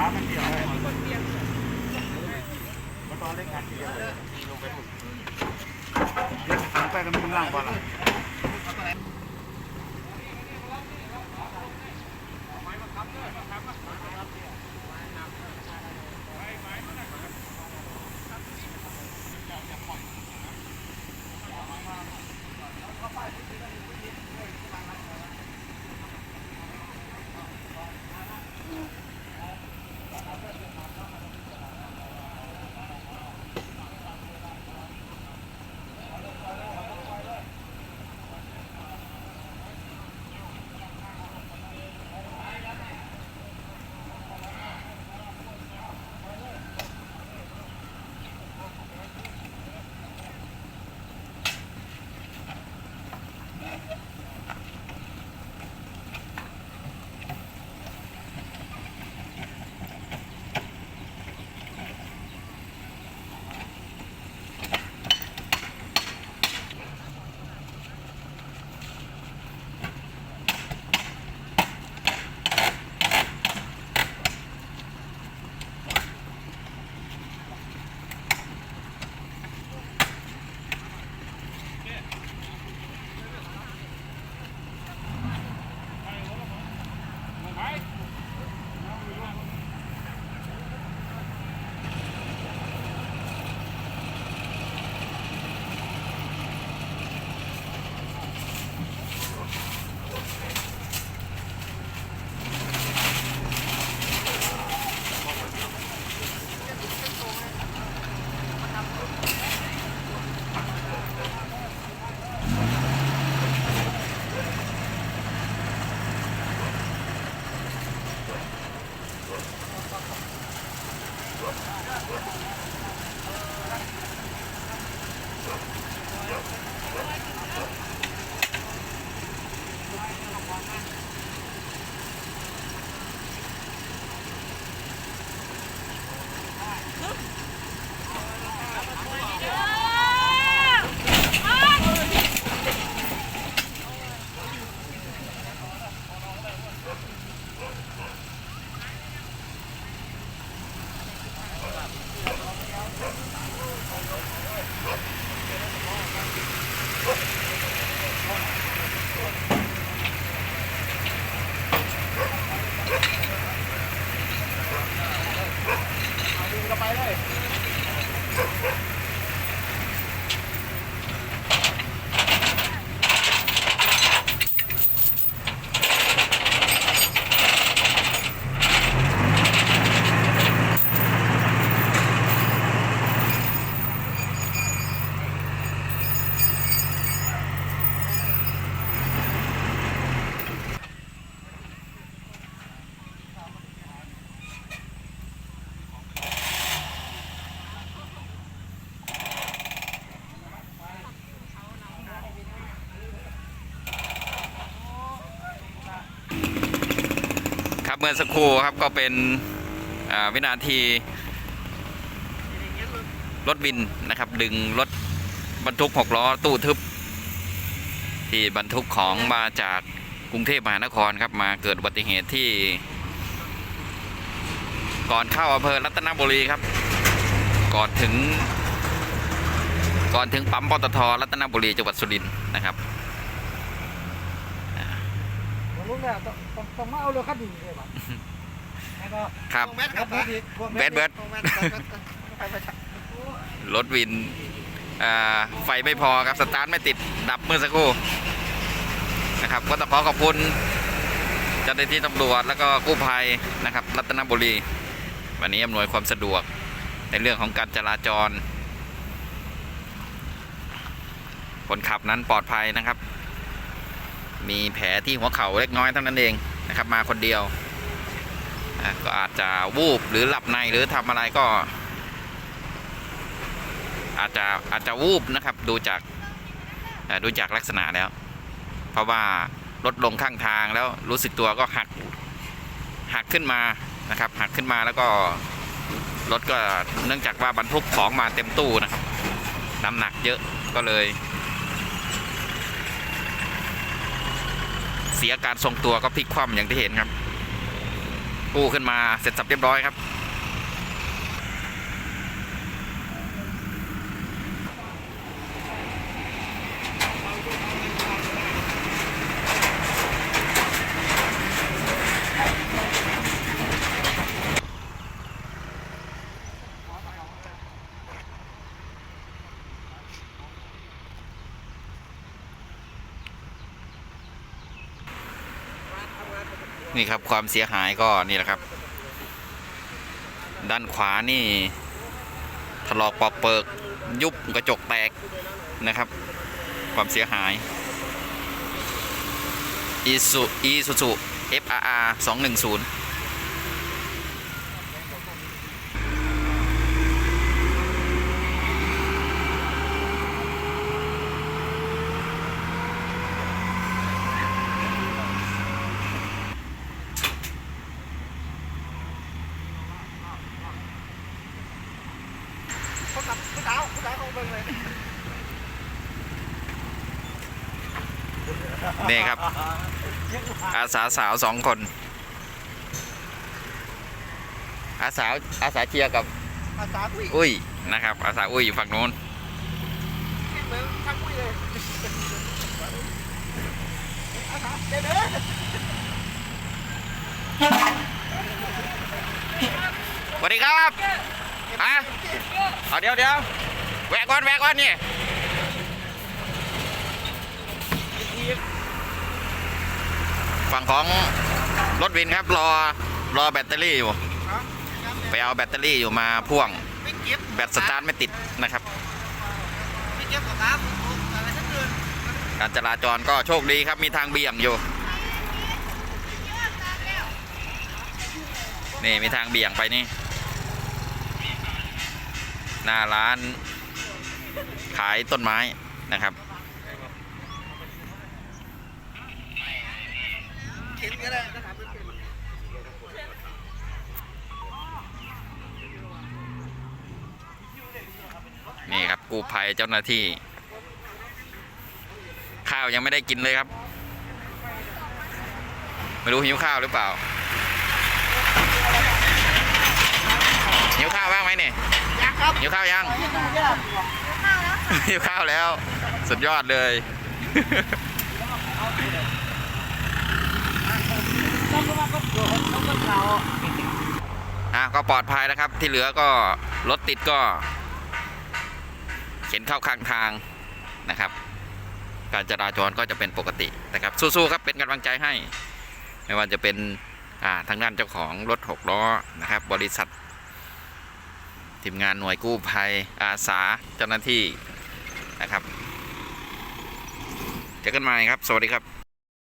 ขามันเดียวมันตอนเล่นงานเดียวเลยลงไปหุ่นเดี๋ยวถึงไปกันมึงล่างก่อนละ เมื่อสักครู่ครับก็เป็นวินาทีรถบินนะครับ ดึงรถบรรทุกหกล้อตู้ทึบ ที่บรรทุกของมาจากกรุงเทพมหานครครับมาเกิดอุบัติเหตุที่ ก่อนเข้าอำเภอรัตนบุรีครับ ก่อนถึง ก่อนถึงปั๊มปตทรัตนบุรีจังหวัดสุรินทร์นะครับ ลุงเนี่ยต้องต้องต้องมาเอาเรือคันนี้เลยบัดแล้วก็ครับ พวกแมสครับพวกนี้พวกแบดเบิร์ดพวกแมสครับไปไปไปรถวินอ่าไฟไม่พอครับ สตาร์ทไม่ติด ดับเมื่อสักครู่นะครับ ก็ต้องขอขอบคุณเจ้าหน้าที่ตำรวจแล้วก็กู้ภัยนะครับ รัตนบุรี วันนี้อำนวยความสะดวกในเรื่องของการจราจร คนขับนั้นปลอดภัยนะครับ มีแผลที่หัวเข่าเล็กน้อยเท่านั้นเองนะครับ มาคนเดียว ก็อาจจะวูบหรือหลับในหรือทำอะไรก็ อาจจะอาจจะวูบนะครับดูจากดูจากลักษณะแล้ว เพราะว่ารถลงข้างทางแล้วรู้สึกตัวก็หักหักขึ้นมานะครับหักขึ้นมาแล้วก็รถก็เนื่องจากว่าบรรทุกของมาเต็มตู้นะครับน้ำหนักเยอะก็เลย เสียการทรงตัวก็พลิกคว่ำอย่างที่เห็นครับกู้ขึ้นมาเสร็จสับเรียบร้อยครับ นี่ครับความเสียหายก็นี่แหละครับ ด้านขวานี่ถลอกปอกเปิก ยุบกระจกแตกนะครับ ความเสียหายอีสุอีสุสุ FRR 210 เขากลับผู้สาวผู้สาวเขาเบิ่งเลยนี่ครับ อาสาสาวสองคน อาสาอาสาเชียร์กับภาษาคุยอุ้ยนะครับ อาสาอุ้ยอยู่ฝั่งโน้นเบิ่งทักคุยเลยภาษาเด้อเด้อสวัสดีครับ ฮะเอาเดี๋ยวเดี๋ยวแวะก่อนแวะก่อนนี่ฝั่งของรถวินครับรอรอแบตเตอรี่อยู่ไปเอาแบตเตอรี่อยู่มาพ่วงแบตสตาร์ทไม่ติดนะครับไม่เก็บหรอกครับอะไรสักเดือนการจราจรก็โชคดีครับมีทางเบี่ยงอยู่ นี่มีทางเบี่ยงไปนี่ หน้าร้าน ขายต้นไม้นะครับเข็นก็ได้นะครับเป็นนี่ครับกู้ภัยเจ้าหน้าที่ ข้าวยังไม่ได้กินเลยครับ ไม่รู้หิวข้าวหรือเปล่าหิวข้าวบ้างไหมเนี่ย ครับหิวข้าวยังยังต้องยากหิวข้าวแล้ว สุดยอดเลยต้องมาก็เกิดต้องก็ข่าวอะก็ปลอดภัยนะครับ ที่เหลือก็รถติดก็เข็นเข้าข้างทางนะครับ การจราจรก็จะเป็นปกตินะครับ สู้ๆครับเป็นกำลังใจให้ ไม่ว่าจะเป็นอ่าทางด้านเจ้าของรถหกล้อนะครับ บริษัท ทีมงานหน่วยกู้ภัยอาสาเจ้าหน้าที่นะครับ เจอกันใหม่ครับ สวัสดีครับ